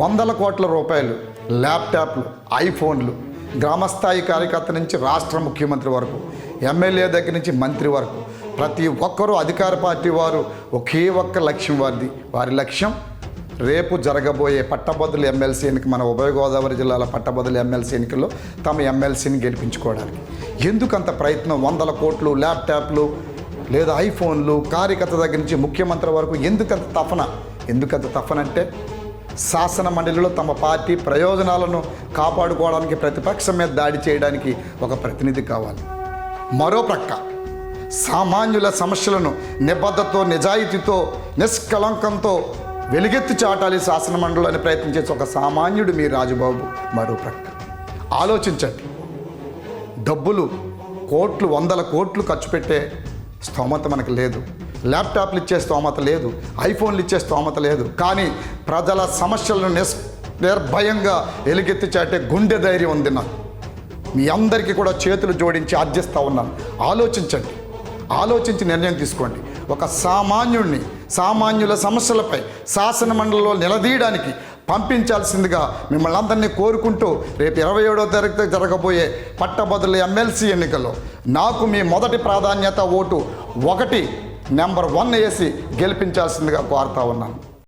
వందల కోట్ల రూపాయలు ల్యాప్టాప్లు ఐఫోన్లు గ్రామస్థాయి కార్యకర్త నుంచి రాష్ట్ర ముఖ్యమంత్రి వరకు ఎమ్మెల్యే దగ్గర నుంచి మంత్రి వరకు ప్రతి ఒక్కరూ అధికార పార్టీ వారు ఒకే ఒక్క లక్ష్యం వారిది. వారి లక్ష్యం రేపు జరగబోయే పట్టభద్రుల ఎమ్మెల్సీ ఎన్నిక మన ఉభయ గోదావరి జిల్లాల పట్టభద్రుల ఎమ్మెల్సీ ఎన్నికల్లో తమ ఎమ్మెల్సీని గెలిపించుకోవడానికి. ఎందుకంత ప్రయత్నం? వందల కోట్లు ల్యాప్టాప్లు లేదా ఐఫోన్లు కార్యకర్త దగ్గర నుంచి ముఖ్యమంత్రి వరకు ఎందుకంత తఫన ఎందుకంత తఫన అంటే శాసన మండలిలో తమ పార్టీ ప్రయోజనాలను కాపాడుకోవడానికి ప్రతిపక్షం మీద దాడి చేయడానికి ఒక ప్రతినిధి కావాలి. మరో ప్రక్క సామాన్యుల సమస్యలను నిబద్ధతో నిజాయితీతో నిష్కలంకంతో వెలుగెత్తి చాటాలి శాసన మండలిని ప్రయత్నించే ఒక సామాన్యుడు మీ రాజుబాబు. మరో ప్రక్క ఆలోచించండి. డబ్బులు కోట్లు వందల కోట్లు ఖర్చు పెట్టే స్తోమత మనకు లేదు. ల్యాప్టాప్లు ఇచ్చే స్తోమత లేదు ఐఫోన్లు ఇచ్చే స్తోమత లేదు. కానీ ప్రజల సమస్యలను నిస్ నిర్భయంగా ఎలుగెత్తి చాటే గుండె ధైర్యం ఉంది నాకు. మీ అందరికీ కూడా చేతులు జోడించి ఆర్జిస్తూ ఉన్నాను. ఆలోచించండి. ఆలోచించి నిర్ణయం తీసుకోండి. ఒక సామాన్యుడిని సామాన్యుల సమస్యలపై శాసన మండలిలో నిలదీయడానికి పంపించాల్సిందిగా మిమ్మల్ని అందరినీ కోరుకుంటూ రేపు ఇరవై ఏడో తారీఖు జరగబోయే పట్టభద్రుల ఎమ్మెల్సీ ఎన్నికల్లో నాకు మీ మొదటి ప్రాధాన్యత ఓటు ఒకటి నెంబర్ వన్ వేసి గెలిపించాల్సిందిగా కోరుతా ఉన్నాను.